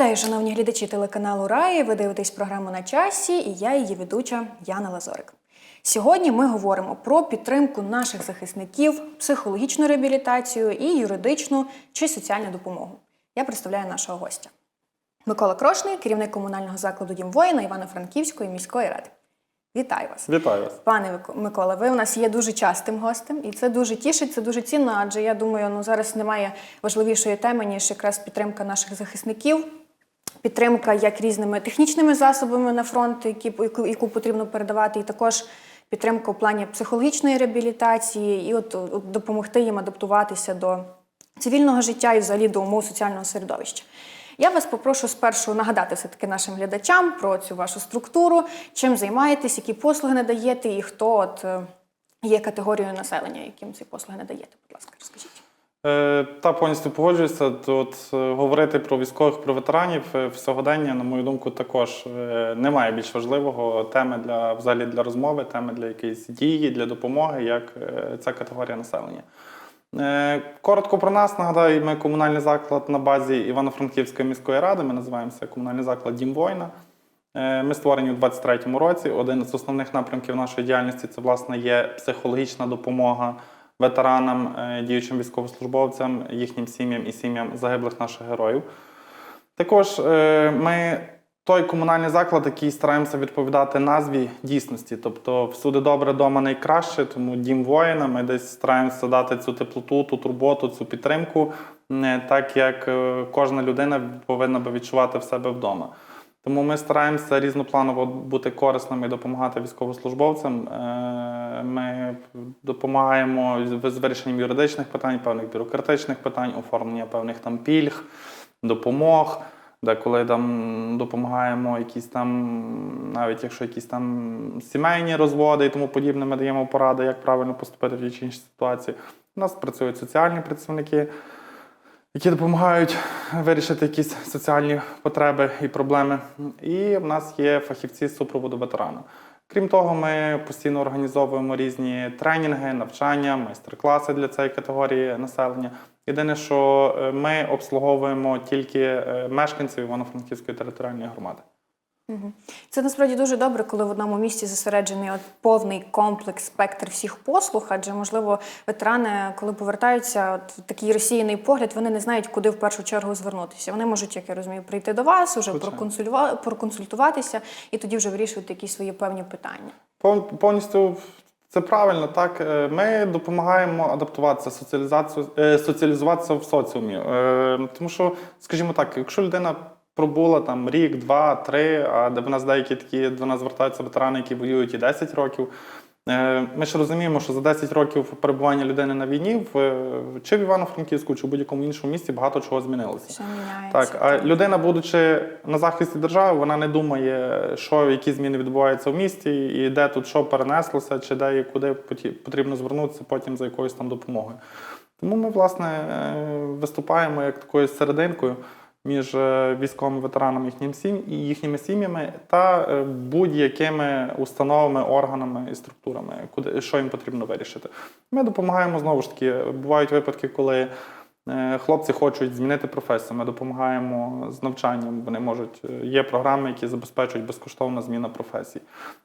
Вітаю, шановні глядачі телеканалу Раї. Ви дивитесь програму на часі, і я її ведуча Яна Лазорик. Сьогодні ми говоримо про підтримку наших захисників, психологічну реабілітацію і юридичну чи соціальну допомогу. Я представляю нашого гостя. Микола Крошний, керівник комунального закладу Дім воїна Івано-Франківської міської ради. Вітаю вас. Вітаю вас. Пане Мико- Микола, ви у нас є дуже частим гостем, і це дуже тішить, це дуже цінно, адже я думаю, ну зараз немає важливішої теми, ніж якраз підтримка наших захисників, підтримка як різними технічними засобами на фронт, які, яку, потрібно передавати, і також підтримка у плані психологічної реабілітації, і от допомогти їм адаптуватися до цивільного життя і взагалі до умов соціального середовища. Я вас попрошу спершу нагадати все-таки нашим глядачам про цю вашу структуру, чим займаєтесь, які послуги надаєте, і хто от е, є категорією населення, яким ці послуги надаєте. Будь ласка, розкажіть. Е, та повністю погоджуюся. Тут е, говорити про військових, про ветеранів е, в сьогодення, на мою думку, також немає більш важливого теми для взагалі для розмови, теми для якоїсь дії, для допомоги, як ця категорія населення. Коротко про нас нагадаю, ми комунальний заклад на базі Івано-Франківської міської ради. Ми називаємося комунальний заклад Дім воїна. Ми створені у 23-му році. Один з основних напрямків нашої діяльності це власне є психологічна допомога ветеранам, е, діючим військовослужбовцям, їхнім сім'ям і сім'ям загиблих наших героїв. Також е, ми той комунальний заклад, який стараємося відповідати назві дійсності. Тобто, всюди добре, дома найкраще, тому дім воїна. Ми десь стараємося дати цю теплоту, ту турботу, цю підтримку, е, так як кожна людина повинна би відчувати в себе вдома. Тому ми стараємося різнопланово бути корисними і допомагати військовослужбовцям. Е, Ми допомагаємо з вирішенням юридичних питань, певних бюрократичних питань, оформлення певних там пільг, допомог. Деколи там допомагаємо якісь там, навіть якщо якісь там сімейні розводи і тому подібне, ми даємо поради, як правильно поступити в тій чи іншій ситуації. У нас працюють соціальні працівники, які допомагають вирішити якісь соціальні потреби і проблеми. І в нас є фахівці з супроводу ветерана. Крім того, ми постійно організовуємо різні тренінги, навчання, майстер-класи для цієї категорії населення. Єдине, що е, ми обслуговуємо тільки е, мешканців Івано-Франківської територіальної громади. Це насправді дуже добре, коли в одному місці зосереджений от повний комплекс, спектр всіх послуг, адже можливо ветерани, коли повертаються, от такий розсіяний погляд, вони не знають, куди в першу чергу звернутися. Вони можуть, як я розумію, прийти до вас, уже проконсулюва- проконсультуватися і тоді вже вирішувати якісь свої певні питання. Пов- Повністю це правильно. Так Е, ми допомагаємо адаптуватися, соціалізацію, е, соціалізуватися в соціумі. Е, Тому що, скажімо так, якщо людина пробула там рік, два, три, а де в нас деякі такі до нас звертаються ветерани, які воюють і 10 років. е, Ми ж розуміємо, що за 10 років перебування людини на війні в чи в Івано-Франківську, чи в будь-якому іншому місті багато чого змінилося. Так, а людина, будучи на захисті держави, вона не думає, що які зміни відбуваються в місті, і де тут що перенеслося, чи де і куди потрібно звернутися потім за якоюсь там допомогою. Тому ми, власне, е, виступаємо як такою серединкою між е, військовими ветеранами їхнім сім- і їхніми сім'ями та е, будь-якими установами, органами і структурами, куди що їм потрібно вирішити. Ми допомагаємо знову ж таки. Бувають випадки, коли Е, Хлопці хочуть змінити професію. Ми допомагаємо з навчанням. Вони можуть є програми, які забезпечують безкоштовну зміну професій.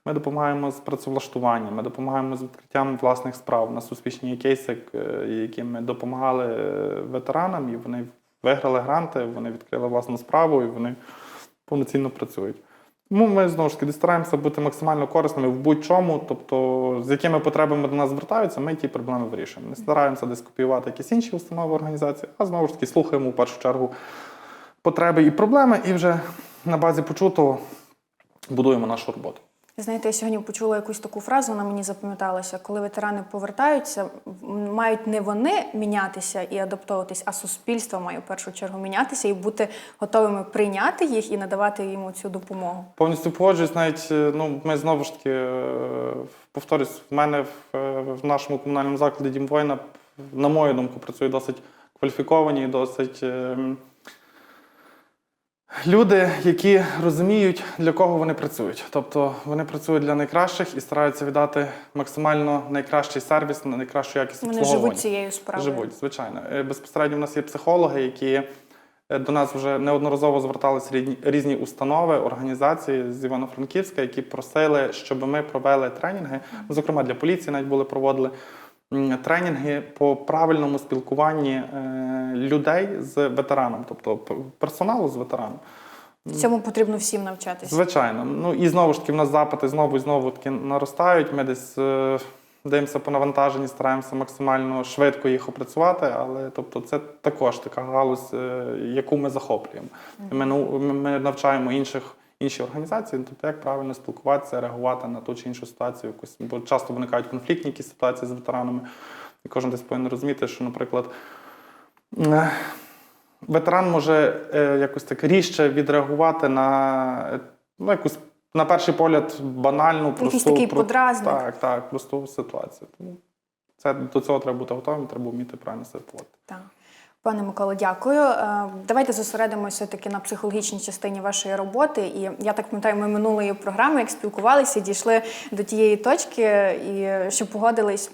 Ми допомагаємо з працевлаштуванням, ми допомагаємо з відкриттям власних справ. У нас успішні кейси, які ми допомагали ветеранам, і вони виграли гранти, вони відкрили власну справу і вони повноцінно працюють. Тому ми знову ж таки стараємося бути максимально корисними в будь-чому, тобто з якими потребами до нас звертаються, ми ті проблеми вирішуємо. Не стараємося десь копіювати якісь інші установи організації, а знову ж таки слухаємо в першу чергу потреби і проблеми, і вже на базі почутого будуємо нашу роботу. Знаєте, я сьогодні почула якусь таку фразу, вона мені запам'яталася. Коли ветерани повертаються, мають не вони мінятися і адаптовуватись, а суспільство має в першу чергу мінятися і бути готовими прийняти їх і надавати їм цю допомогу. Повністю погоджуюсь, навіть е, ну, ми знову ж таки е, повторюсь, в мене в, е, в нашому комунальному закладі Дім воїна, на мою думку, працюють досить кваліфіковані, досить е, м, люди, які розуміють, для кого вони працюють. Тобто вони працюють для найкращих і стараються віддати максимально найкращий сервіс, найкращу якість Вони обслуговування. живуть цією справою. Живуть, звичайно. Е, Безпосередньо в нас є психологи, які Е, До нас вже неодноразово зверталися різні, установи, організації з Івано-Франківська, які просили, щоб ми провели тренінги. Зокрема, для поліції навіть були проводили тренінги по правильному спілкуванні е, людей з ветераном, тобто персоналу з ветераном. Цьому потрібно всім навчатися. Звичайно. Ну і знову ж таки, в нас запити знову і знову таки наростають. Ми десь е, дивимося по навантаженні, стараємося максимально швидко їх опрацювати, але тобто це також така галузь, е, яку ми захоплюємо. Ми, ми- ми навчаємо інших. Інші організації, тобто як правильно спілкуватися, реагувати на ту чи іншу ситуацію, якусь, бо часто виникають конфліктні якісь ситуації з ветеранами. І кожен десь повинен розуміти, що, наприклад, е, ветеран може е, якось так різче відреагувати на е, ну, якусь на перший погляд банальну, просту, Якийсь такий про- подразник. Так, так, просту ситуацію. Тому це до цього треба бути готовим, треба вміти правильно себе поводити. Так. Пане Миколо, дякую. Е, Давайте зосередимося таки на психологічній частині вашої роботи. І я так пам'ятаю, ми минулої програми, як спілкувалися, дійшли до тієї точки, і що погодились.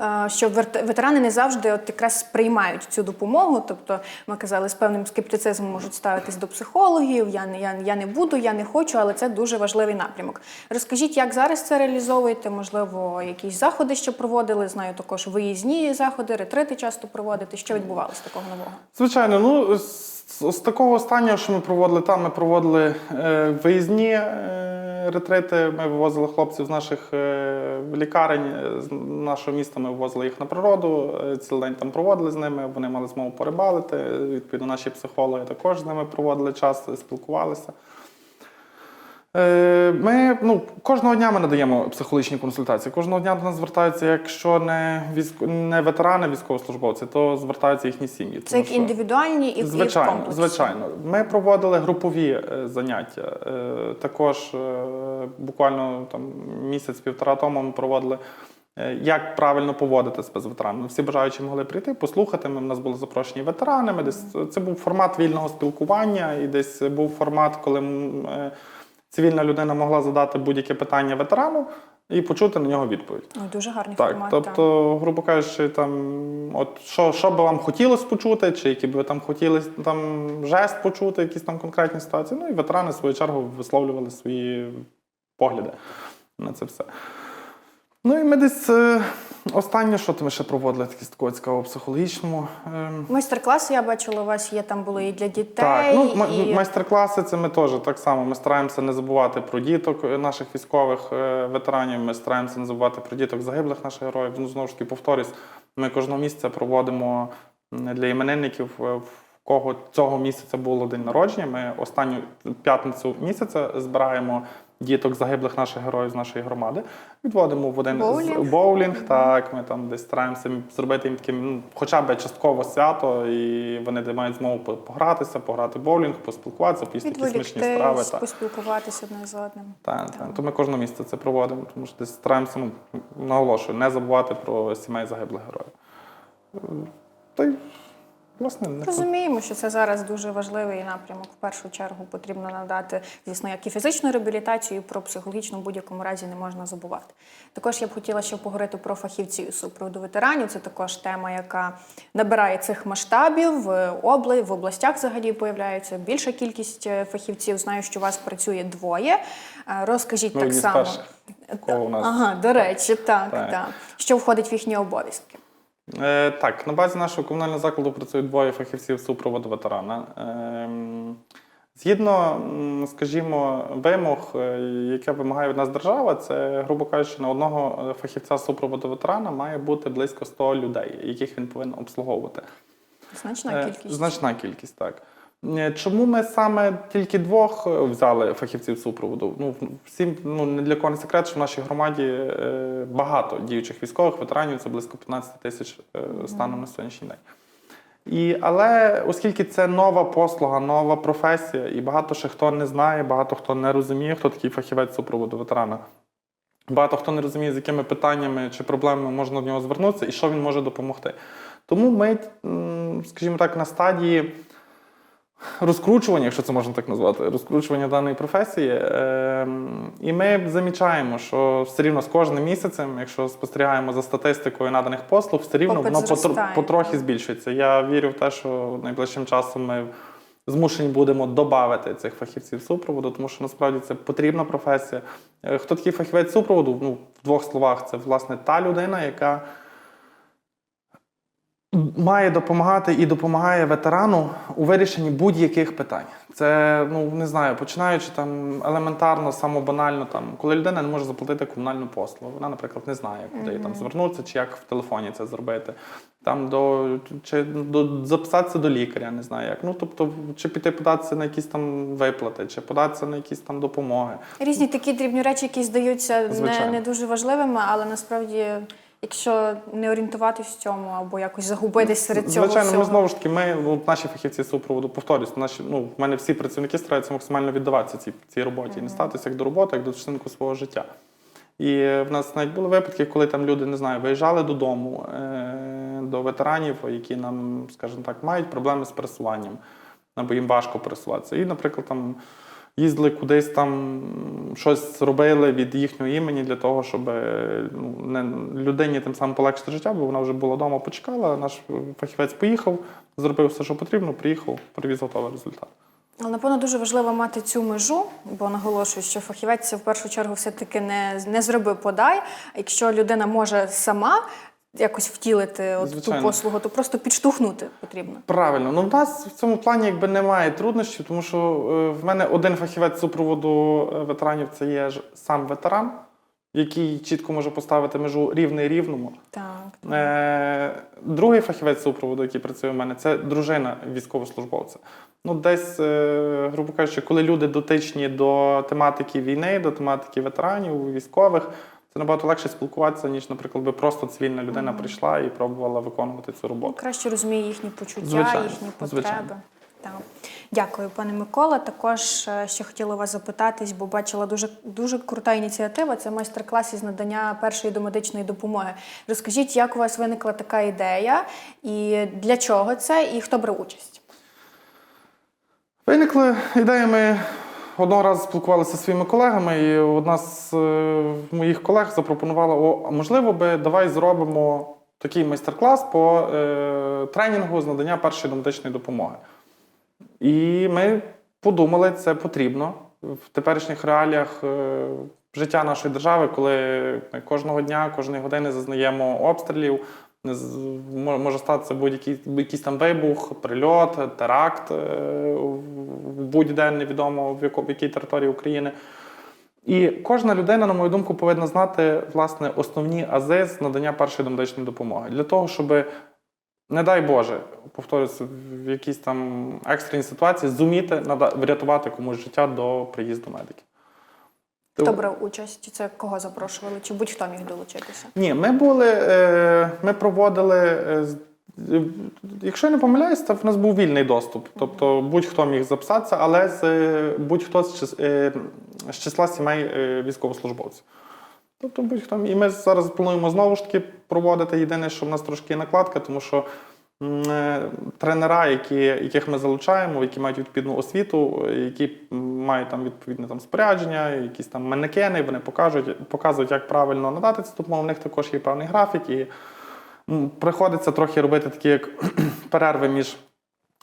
Е, Що ветерани не завжди от якраз сприймають цю допомогу. Тобто ми казали, з певним скептицизмом можуть ставитись до психологів. Я не я, я не буду, я не хочу, але це дуже важливий напрямок. Розкажіть, як зараз це реалізовуєте? Можливо, якісь заходи, що проводили? Знаю, також виїзні заходи, ретрити часто проводити. Що відбувалося такого нового? Звичайно, ну з, такого останнього, що ми проводили там, ми проводили е, виїзні е, ретрити. Ми вивозили хлопців з наших е, лікарень, з нашого міста. Ми вивозили їх на природу. Цілий день там проводили з ними. Вони мали змогу порибалити. Відповідно, наші психологи також з ними проводили час, спілкувалися. Е, Ми ну, кожного дня ми надаємо психологічні консультації. Кожного дня до нас звертаються, якщо не військ... не ветерани, військовослужбовці, то звертаються їхні сім'ї. Це як індивідуальні і, і Звичайно, звичайно. Ми проводили групові е, заняття. Е, Також буквально там місяць-півтора тому ми проводили. Як правильно поводитися з ветеранами? Всі бажаючі могли прийти, послухати. Ми, в нас були запрошені ветерани. Ми десь це був формат вільного спілкування, і десь був формат, коли цивільна людина могла задати будь-яке питання ветерану і почути на нього відповідь. Ой, дуже гарний Так, формат. так. тобто, грубо кажучи, там, от що, що би вам хотілося почути, чи які б ви там хотіли там жест почути, якісь там конкретні ситуації. Ну і ветерани, в свою чергу, висловлювали свої погляди на це все. Ну і ми десь е, останнє, що ми ще проводили, таке з такого цікавого психологічному. Е, Майстер-класи я бачила, у вас є там були і для дітей. так, ну і... майстер-класи це ми теж так само. Ми стараємося не забувати про діток е, наших військових е, ветеранів. Ми стараємося не забувати про діток загиблих наших героїв. Ну знову ж таки повторюсь, ми кожного місяця проводимо для іменинників, в кого цього місяця було день народження. Ми останню п'ятницю місяця збираємо. Діток загиблих наших героїв з нашої громади відводимо в один Боулінг. з боулінг. Так, ми там десь стараємося зробити їм таким ну, хоча б частково свято, і вони де мають змогу погратися, пограти в боулінг, поспілкуватися, поїсти якісь смачні страви. Так. поспілкуватися одне з одним. Так, так. То ми кожного місяця це проводимо, тому що десь стараємося, ну, наголошую, не забувати про сімей загиблих героїв. Та й, власне, не Розуміємо, що це зараз дуже важливий напрямок. В першу чергу потрібно надати, звісно, як і фізичну реабілітацію, і про психологічну в будь-якому разі не можна забувати. Також я б хотіла ще поговорити про фахівців супроводу ветеранів. Це також тема, яка набирає цих масштабів в обла... в областях взагалі появляється більша кількість е, фахівців. Знаю, що у вас працює двоє. Е, Розкажіть Ми так само. кого у нас. Ага, до речі, так, Так. так. Що входить в їхні обов'язки? Е, так, на базі нашого комунального закладу працюють двоє фахівців супроводу ветерана. Е, згідно, скажімо, вимог, е, яке вимагає від нас держава, це, грубо кажучи, на одного е, фахівця супроводу ветерана має бути близько 100 людей, яких він повинен обслуговувати. Значна Е, кількість. Значна кількість, так. Е, Чому ми саме тільки двох е, взяли фахівців супроводу? Ну, всім ну, не для кого не секрет, що в нашій громаді е, багато діючих військових ветеранів, це близько 15 тисяч станом на сьогоднішній день. І, але оскільки це нова послуга, нова професія, і багато ще хто не знає, багато хто не розуміє, хто такий фахівець супроводу ветерана. Багато хто не розуміє, з якими питаннями чи проблемами можна до нього звернутися і що він може допомогти. Тому ми, скажімо так, на стадії розкручування, якщо це можна так назвати, розкручування даної професії. Ем, І ми замічаємо, що все рівно з кожним місяцем, якщо спостерігаємо за статистикою наданих послуг, все рівно Попит воно зростає, потрохи збільшується. Я вірю в те, що найближчим часом ми змушені будемо додати цих фахівців супроводу, тому що насправді це потрібна професія. Е, Хто такий фахівець супроводу? Ну, в двох словах, це власне та людина, яка має допомагати і допомагає ветерану у вирішенні будь-яких питань. Це ну не знаю, починаючи там елементарно, самобанально, там коли людина не може заплатити комунальну послугу, вона, наприклад, не знає, куди їй там звернутися, чи як в телефоні це зробити. Там до чи до записатися до лікаря, не знаю як. Ну тобто, чи піти податися на якісь там виплати, чи податися на якісь там допомоги. Різні такі дрібні речі, які здаються не, не дуже важливими, але насправді, якщо не орієнтуватись в цьому або якось загубитись серед цього Звичайно, всього. ми знову ж таки, ми ну, наші фахівці супроводу повторюсь, наші ну в мене всі працівники стараються максимально віддаватися цій, цій роботі, і не ставитися як до роботи, як до частинку свого життя. І в нас навіть були випадки, коли там люди не знаю, виїжджали додому е, до ветеранів, які нам, скажімо так, мають проблеми з пересуванням, або їм важко пересуватися. І, наприклад, там їздили кудись там, щось робили від їхнього імені для того, щоб е, ну, не, людині тим самим полегшити життя, бо вона вже була вдома, почекала. Наш фахівець поїхав, зробив все, що потрібно, приїхав, привіз готовий результат. Але напевно дуже важливо мати цю межу, бо наголошую, що фахівець в першу чергу все-таки не, не зроби подай. Якщо людина може сама якось втілити от ту послугу, то просто підштовхнути потрібно. Правильно, ну в нас в цьому плані якби немає труднощів, тому що е, в мене один фахівець супроводу е, ветеранів це є ж сам ветеран, який чітко може поставити межу рівний рівному. Так. Е, другий фахівець супроводу, який працює в мене, це дружина військовослужбовця. Ну, десь, е, грубо кажучи, коли люди дотичні до тематики війни, до тематики ветеранів, військових, це набагато легше спілкуватися, ніж, наприклад, би просто цивільна людина прийшла і пробувала виконувати цю роботу. Краще розуміє їхні почуття, Звичайно, їхні потреби. звичайно. Так. Дякую, пане Микола. Також е, ще хотіла вас запитатись, бо бачила дуже дуже крута ініціатива. Це майстер-клас із надання першої домедичної допомоги. Розкажіть, як у вас виникла така ідея, і для чого це, і хто брав участь? Виникли ідеї. Ми одного разу спілкувалися зі своїми колегами, і одна з е, моїх колег запропонувала: о, можливо би давай зробимо такий майстер-клас по е, тренінгу з надання першої домедичної допомоги. І ми подумали, це потрібно в теперішніх реаліях е, життя нашої держави, коли ми кожного дня, кожної години зазнаємо обстрілів. Не Може статися будь-який якийсь там вибух, прильот, теракт е, в будь-день невідомо в, якій території України. І кожна людина, на мою думку, повинна знати власне основні ази з надання першої домедичної допомоги для того, щоб, не дай Боже, повторюся, в якійсь там екстреній ситуації зуміти врятувати комусь життя до приїзду медиків. Хто брав участь? Це кого запрошували? Чи будь-хто міг долучитися? Ні, ми були, е, ми проводили. е, е, Якщо я не помиляюсь, то в нас був вільний доступ. Тобто будь-хто міг записатися, але з будь-хто з, числа сімей військовослужбовців. Тобто будь-хто. І ми зараз плануємо знову ж таки проводити. Єдине, що в нас трошки накладка, тому що тренера, які, яких ми залучаємо, які мають відповідну освіту, е, які мають там відповідне там спорядження, якісь там манекени, вони покажуть, показують, як правильно надати цю допомогу. У них також є певний графік, і приходиться трохи робити такі як перерви між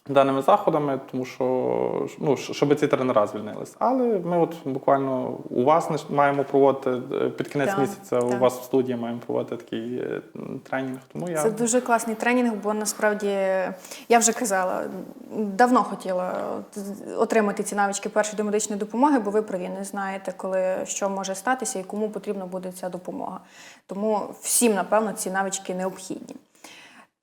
даними заходами, тому що ну, щоб ці тренера звільнилися. Але ми от буквально у вас маємо проводити е, під кінець Так, місяця. У вас в студії маємо проводити такий е, тренінг. Тому я Це дуже класний тренінг, бо насправді я вже казала, давно хотіла отримати ці навички першої домедичної допомоги, бо ви праві не знаєте, коли що може статися і кому потрібна буде ця допомога. Тому всім, напевно, ці навички необхідні.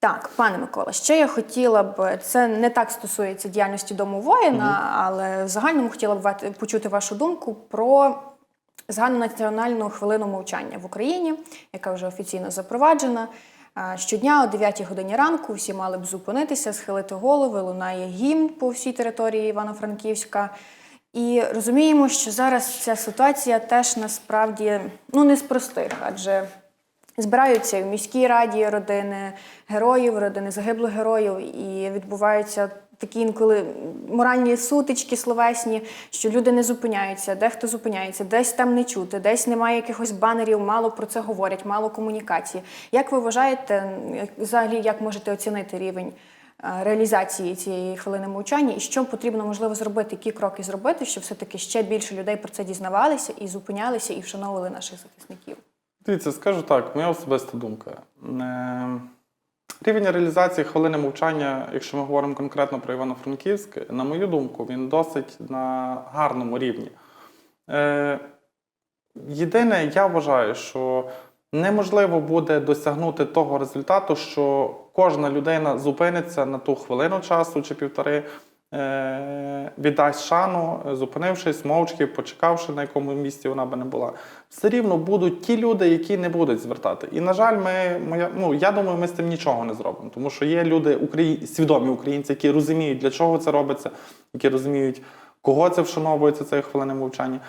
Так, пане Микола, ще я хотіла б, це не так стосується діяльності дому воїна, але в загальному хотіла б почути вашу думку про загальнонаціональну хвилину мовчання в Україні, яка вже офіційно запроваджена. Щодня о 9 годині ранку всі мали б зупинитися, схилити голови, лунає гімн по всій території Івано-Франківська. І розуміємо, що зараз ця ситуація теж насправді ну, не з простих, адже збираються в міській раді родини героїв, родини загиблих героїв, і відбуваються такі інколи моральні сутички словесні, що люди не зупиняються, дехто зупиняється, десь там не чути, десь немає якихось банерів, мало про це говорять, мало комунікації. Як ви вважаєте, взагалі, як можете оцінити рівень е, реалізації цієї хвилини мовчання, і що потрібно можливо зробити, які кроки зробити, щоб все-таки ще більше людей про це дізнавалися і зупинялися, і вшановували наших захисників? Дивіться, скажу так, моя особиста думка. Е, Рівень реалізації хвилини мовчання, якщо ми говоримо конкретно про Івано-Франківськ, на мою думку, він досить на гарному рівні. Е, Єдине, я вважаю, що неможливо буде досягнути того результату, що кожна людина зупиниться на ту хвилину часу чи півтори, віддасть шану, е, зупинившись, мовчки, почекавши, на якому місці вона би не була. Все рівно будуть ті люди, які не будуть звертати. І, на жаль, ми, моя, ну, я думаю, ми з цим нічого не зробимо. Тому що є люди, украї... свідомі українці, які розуміють, для чого це робиться, які розуміють, кого це вшановується цієї хвилини мовчання.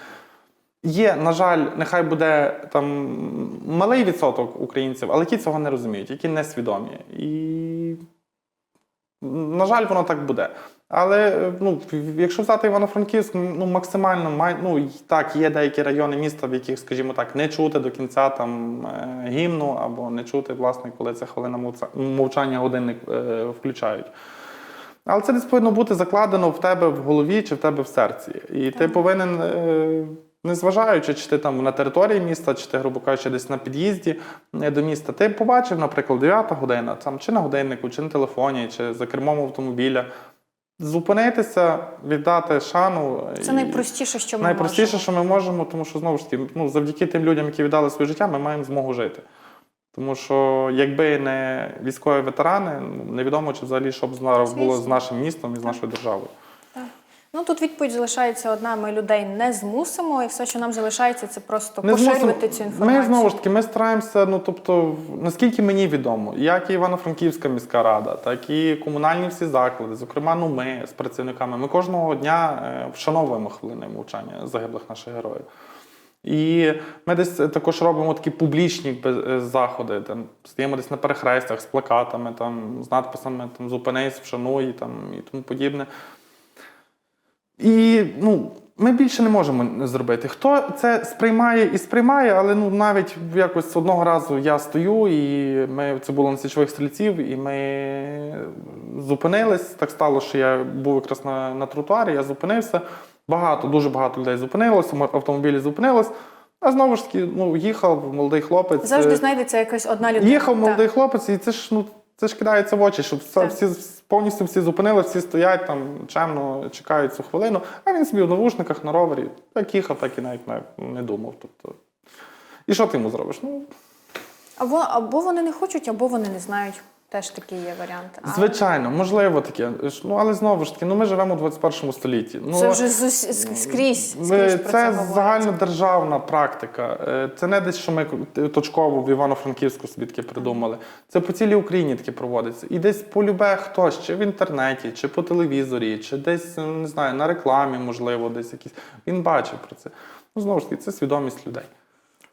Є, на жаль, нехай буде там малий відсоток українців, але ті цього не розуміють, які не свідомі. І, на жаль, воно так буде. Але ну, якщо взяти Івано-Франківськ, ну максимально май, ну, так, є деякі райони міста, в яких, скажімо так, не чути до кінця там е, гімну, або не чути, власне, коли це хвилина мовчання годинник е, включають. Але це десь повинно бути закладено в тебе в голові чи в тебе в серці. І ти повинен, е, незважаючи, чи ти там на території міста, чи ти, грубо кажучи, десь на під'їзді е, до міста, ти побачив, наприклад, 9 година, там, чи на годиннику, чи на телефоні, чи за кермом автомобіля. Зупинитися, віддати шану. Це найпростіше, що ми найпростіше, можемо. що ми можемо, тому що знову ж таки, ну, завдяки тим людям, які віддали своє життя, ми маємо змогу жити. Тому що якби не військові ветерани, ну, невідомо чи взагалі що б було з нашим містом і з нашою державою. Ну тут відповідь залишається одна: ми людей не змусимо, і все, що нам залишається, це просто Не поширювати змусимо. цю інформацію. Ми знову ж таки ми стараємося, ну тобто, наскільки мені відомо, як і Івано-Франківська міська рада, так і комунальні всі заклади, зокрема, ну ми з працівниками, ми кожного дня е, вшановуємо хвилини мовчання загиблих наших героїв. І ми десь е, також робимо такі публічні е, заходи. Там стоїмо десь на перехрестях з плакатами, там, з надписами там, Зупинись, вшануй там, і тому подібне. І ну, ми більше не можемо зробити. Хто це сприймає і сприймає, але ну навіть якось одного разу я стою, і ми це було на січових стрільців, і ми зупинились. Так стало, що я був якраз на, на тротуарі, я зупинився. Багато, дуже багато людей зупинилося, мо- автомобілі зупинилось. А знову ж таки, ну, їхав молодий хлопець. Завжди е, знайдеться якась одна людина. Їхав Так. молодий хлопець, і це ж ну це ж кидається в очі, що все, всі повністю всі зупинили, всі стоять там чемно чекають цю хвилину. А він собі в навушниках на ровері так їхав, так і навіть не, думав. Тобто. І що ти йому зробиш? Ну, Або, або вони не хочуть, або вони не знають. Теж такий є варіант. А звичайно, можливо таке. Ну, але знову ж таки, ну ми живемо у 21 столітті. Ну, Це вже з усі- ск- скрізь. Ми- це загальнодержавна практика. Е, Це не десь, що ми точково в Івано-Франківську собі таке придумали. Це по цілій Україні таке проводиться. І десь полюбе хтось, чи в інтернеті, чи по телевізорі, чи десь не знаю, на рекламі, можливо, десь якісь. Він бачив про це. Ну, знову ж таки, це свідомість людей.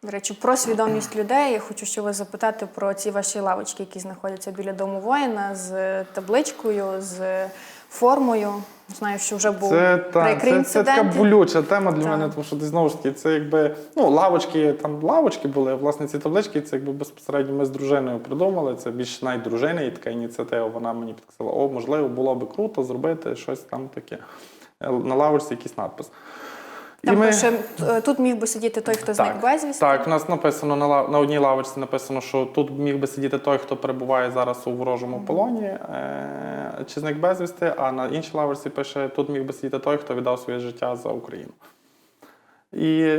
До речі, про свідомість людей. Я хочу ще вас запитати про ці ваші лавочки, які знаходяться біля дому воїна з табличкою, з формою. Знаю, що вже був Це, та, це, це така болюча тема для Так. мене, тому що знову ж таки, це якби ну, лавочки, там лавочки були, а, власне, ці таблички, це якби безпосередньо ми з дружиною придумали. Це більш навіть дружини і така ініціатива. Вона мені підказала, о, можливо, було би круто зробити щось там таке. Е, На лавочці якийсь надпис. Там пише, е, тут міг би сидіти той, хто зник безвісти. Так, у нас написано на, лав- на одній лавочці написано, що тут міг би сидіти той, хто перебуває зараз у ворожому полоні, е- чи зник безвісти, а на іншій лавочці пише, тут міг би сидіти той, хто віддав своє життя за Україну. І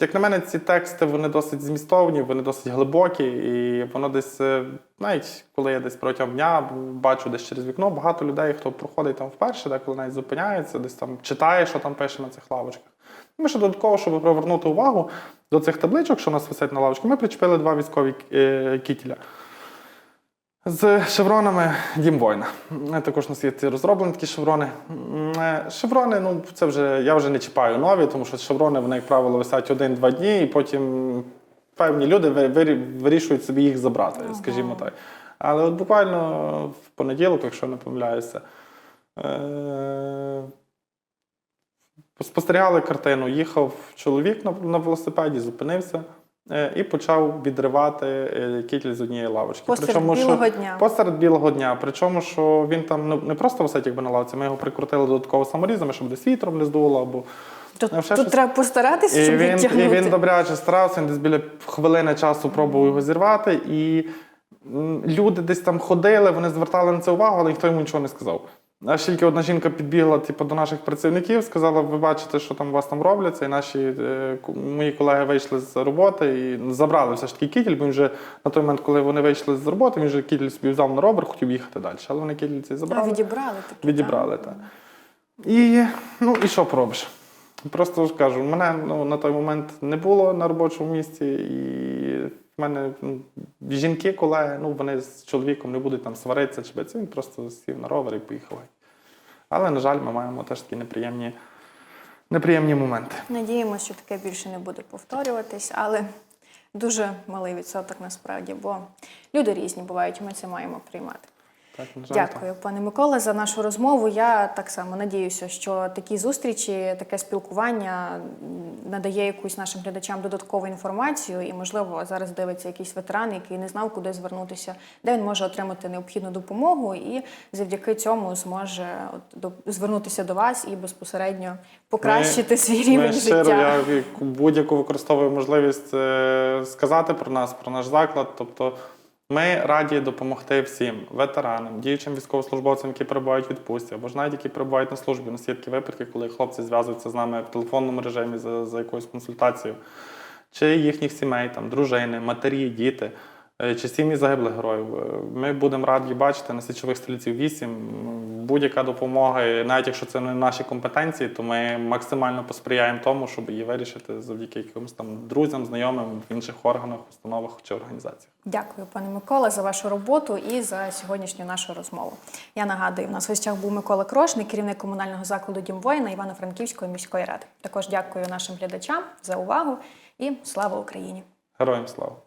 як на мене, ці тексти вони досить змістовні, вони досить глибокі, і воно десь, е, навіть коли я десь протягом дня бачу десь через вікно, багато людей, хто проходить там вперше, деколи навіть зупиняється, десь там читає, що там пише на цих лавочках. Ми ще додатково, щоб привернути увагу до цих табличок, що у нас висять на лавочці, ми причепили два військові е, кітіля. З шевронами Дім воїна. Е, Також у нас є ці розроблені такі шеврони. Е, Шеврони, ну це вже я вже не чіпаю нові, тому що шеврони, вони, як правило, висять один-два дні, і потім певні люди вирішують собі їх забрати, скажімо так. Але от буквально в понеділок, якщо не помиляюся, Спостерігали картину. Їхав чоловік на, на велосипеді, зупинився е, і почав відривати е, кітель з однієї лавочки. Посеред білого дня. Посеред білого дня. Причому, що він там ну, не просто висить якби на лавці, ми його прикрутили додатково саморізами, щоб десь вітром не здуло або Тут, ще тут щось? треба постаратися, щоб він, і він добряче старався, він десь біля хвилини часу пробував його зірвати. І люди десь там ходили, вони звертали на це увагу, але ніхто йому нічого не сказав. Аж тільки одна жінка підбігла типу, до наших працівників, сказала: ви бачите, що там у вас там робляться. І наші е, мої колеги вийшли з роботи і забрали все ж таки кітель, бо він вже на той момент, коли вони вийшли з роботи, він вже кітель собі взяв на робер, хотів їхати далі. Але вони кітель цей А, забрали. відібрали таки. Відібрали, так. І, ну, і що поробиш? Просто ж кажу, мене ну, на той момент не було на робочому місці, і в мене ну, жінки, колеги, ну, вони з чоловіком не будуть там сваритися чи битися. Він просто сів на ровер і поїхав. Але, на жаль, ми маємо теж такі неприємні, неприємні моменти. Надіємося, що таке більше не буде повторюватись, але дуже малий відсоток насправді, бо люди різні бувають, ми це маємо приймати. Так, на жаль, Дякую, пане Микола, за нашу розмову. Я так само надіюся, що такі зустрічі, таке спілкування надає якусь нашим глядачам додаткову інформацію, і, можливо, зараз дивиться якийсь ветеран, який не знав, куди звернутися, де він може отримати необхідну допомогу, і завдяки цьому зможе от, до, звернутися до вас і безпосередньо покращити свій рівень ми життя. Я будь-яку використовую можливість е, сказати про нас, про наш заклад. Тобто ми раді допомогти всім ветеранам, діючим військовослужбовцям, які перебувають відпустці, або ж навіть які перебувають на службі. Є такі випадки, коли хлопці зв'язуються з нами в телефонному режимі за, за якоюсь консультацією, чи їхніх сімей, там, дружини, матері, діти. Е, Чи сім'ї загиблих героїв. Е, Ми будемо раді бачити на січових стрільців 8. Будь-яка допомога, навіть якщо це не наші компетенції, то ми максимально посприяємо тому, щоб її вирішити завдяки якимось там друзям, знайомим в інших органах, установах чи організаціях. Дякую, пане Микола, за вашу роботу і за сьогоднішню нашу розмову. Я нагадую, у нас в гостях був Микола Крошник, керівник комунального закладу Дім воїна Івано-Франківської міської ради. Також дякую нашим глядачам за увагу і слава Україні! Героям слава!